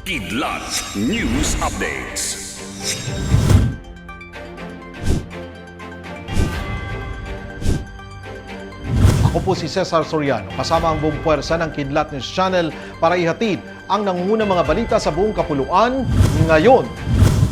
Kidlat News Updates. Ako po si Cesar Soriano, kasama ang buong puwersa ng Kidlat News Channel para ihatid ang nangungunang mga balita sa buong kapuluan ngayon.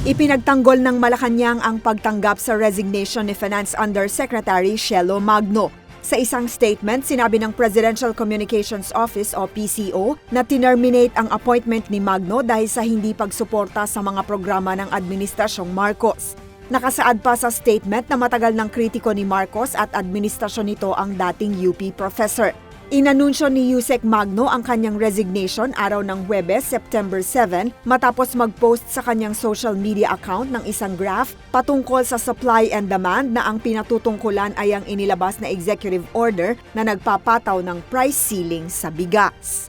Ipinagtanggol ng Malacanang ang pagtanggap sa resignation ni Finance Undersecretary Shelo Magno. Sa isang statement, sinabi ng Presidential Communications Office o PCO na tinerminate ang appointment ni Magno dahil sa hindi pagsuporta sa mga programa ng Administrasyong Marcos. Nakasaad pa sa statement na matagal ng kritiko ni Marcos at administrasyon nito ang dating UP professor. Inanunsyo ni Yusek Magno ang kanyang resignation araw ng Huwebes, September 7, matapos mag-post sa kanyang social media account ng isang graph patungkol sa supply and demand na ang pinatutungkulan ay ang inilabas na executive order na nagpapataw ng price ceiling sa bigas.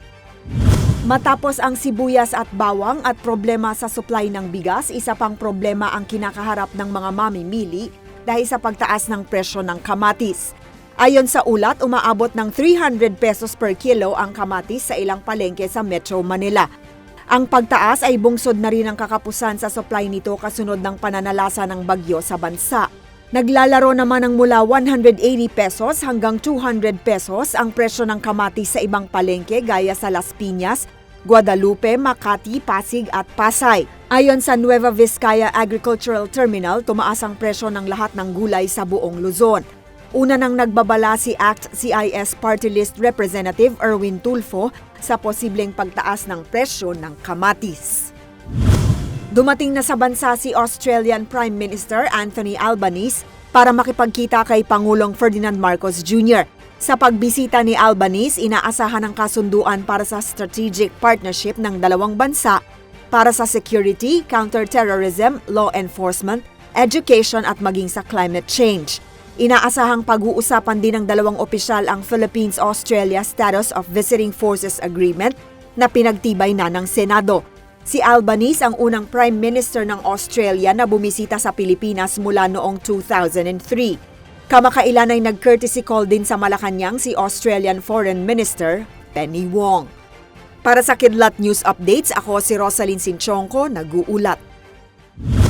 Matapos ang sibuyas at bawang at problema sa supply ng bigas, isa pang problema ang kinakaharap ng mga mamimili dahil sa pagtaas ng presyo ng kamatis. Ayon sa ulat, umaabot ng 300 pesos per kilo ang kamatis sa ilang palengke sa Metro Manila. Ang pagtaas ay bungsod na rin ang kakapusan sa supply nito kasunod ng pananalasa ng bagyo sa bansa. Naglalaro naman ng mula 180 pesos hanggang 200 pesos ang presyo ng kamatis sa ibang palengke gaya sa Las Piñas, Guadalupe, Makati, Pasig at Pasay. Ayon sa Nueva Vizcaya Agricultural Terminal, tumaas ang presyo ng lahat ng gulay sa buong Luzon. Una nang nagbabala si ACT CIS Party List Representative Erwin Tulfo sa posibleng pagtaas ng presyo ng kamatis. Dumating na sa bansa si Australian Prime Minister Anthony Albanese para makipagkita kay Pangulong Ferdinand Marcos Jr. Sa pagbisita ni Albanese, inaasahan ang kasunduan para sa strategic partnership ng dalawang bansa para sa security, counterterrorism, law enforcement, education at maging sa climate change. Inaasahang pag-uusapan din ng dalawang opisyal ang Philippines-Australia Status of Visiting Forces Agreement na pinagtibay na ng Senado. Si Albanese ang unang Prime Minister ng Australia na bumisita sa Pilipinas mula noong 2003. Kamakailan ay nag-courtesy call din sa Malacanang si Australian Foreign Minister Penny Wong. Para sa Kidlat News Updates, ako si Rosalyn Sinchonko, nag-uulat.